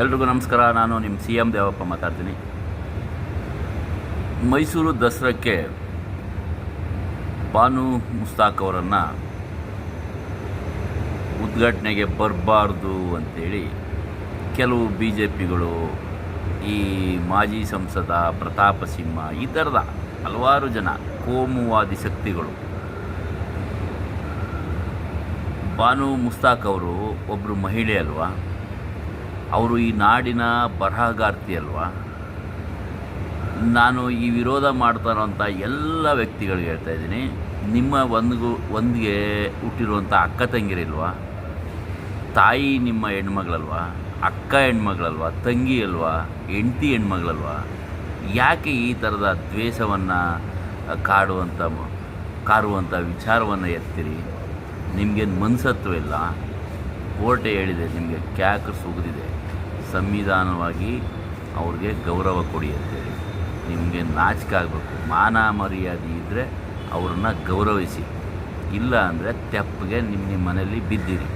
ಎಲ್ರಿಗೂ ನಮಸ್ಕಾರ. ನಾನು ನಿಮ್ಮ ಸಿ ಎಂ ದೇವಪ್ಪ ಮಾತಾಡ್ತೀನಿ. ಮೈಸೂರು ದಸರಾಕ್ಕೆ ಬಾನು ಮುಸ್ತಾಕ್ ಅವರನ್ನು ಉದ್ಘಾಟನೆಗೆ ಬರಬಾರ್ದು ಅಂತೇಳಿ ಕೆಲವು ಬಿ ಜೆ ಪಿಗಳು ಈ ಮಾಜಿ ಸಂಸದ ಪ್ರತಾಪ ಸಿಂಹ ಈ ಥರದ ಹಲವಾರು ಜನ ಕೋಮುವಾದಿ ಶಕ್ತಿಗಳು ಬಾನು ಮುಸ್ತಾಕ್ ಅವರು ಒಬ್ಬರು ಮಹಿಳೆ ಅಲ್ವಾ? ಅವರು ಈ ನಾಡಿನ ಬರಹಗಾರ್ತಿ ಅಲ್ವಾ? ನಾನು ಈ ವಿರೋಧ ಮಾಡ್ತಾರೋಂಥ ಎಲ್ಲ ವ್ಯಕ್ತಿಗಳಿಗೆ ಹೇಳ್ತಾ ಇದ್ದೀನಿ. ನಿಮ್ಮ ಒಂದಿಗೂ, ಒಂದಿಗೆ ಹುಟ್ಟಿರುವಂಥ ಅಕ್ಕ ತಂಗಿರಿಲ್ವಾ ತಾಯಿ ನಿಮ್ಮ ಹೆಣ್ಮಗಳಲ್ವಾ? ಅಕ್ಕ ಹೆಣ್ಮಗಳಲ್ವಾ? ತಂಗಿ ಅಲ್ವಾ? ಹೆಂಡತಿ ಹೆಣ್ಮಗಳಲ್ವಾ? ಯಾಕೆ ಈ ಥರದ ದ್ವೇಷವನ್ನು ಕಾಡುವಂಥ, ಕಾರುವಂಥ ವಿಚಾರವನ್ನು ಎತ್ತಿರಿ? ನಿಮಗೇನು ಮನಸತ್ವ ಇಲ್ಲ? ಕೋರ್ಟೆ ಹೇಳಿದೆ, ನಿಮಗೆ ಕ್ಯಾಕ್ ಸುಗಿದಿದೆ ಸಂವಿಧಾನವಾಗಿ ಅವ್ರಿಗೆ ಗೌರವ ಕೊಡಿ ಅಂತೇಳಿ. ನಿಮಗೆ ನಾಚಿಕೆ ಆಗಬೇಕು. ಮಾನ ಮರ್ಯಾದೆ ಇದ್ದರೆ ಅವ್ರನ್ನ ಗೌರವಿಸಿ. ಇಲ್ಲ ಅಂದರೆ ತೆಪ್ಪಗೆ ನಿಮ್ಮ ನಿಮ್ಮ ಮನೆಯಲ್ಲಿ ಬಿದ್ದಿರಿ.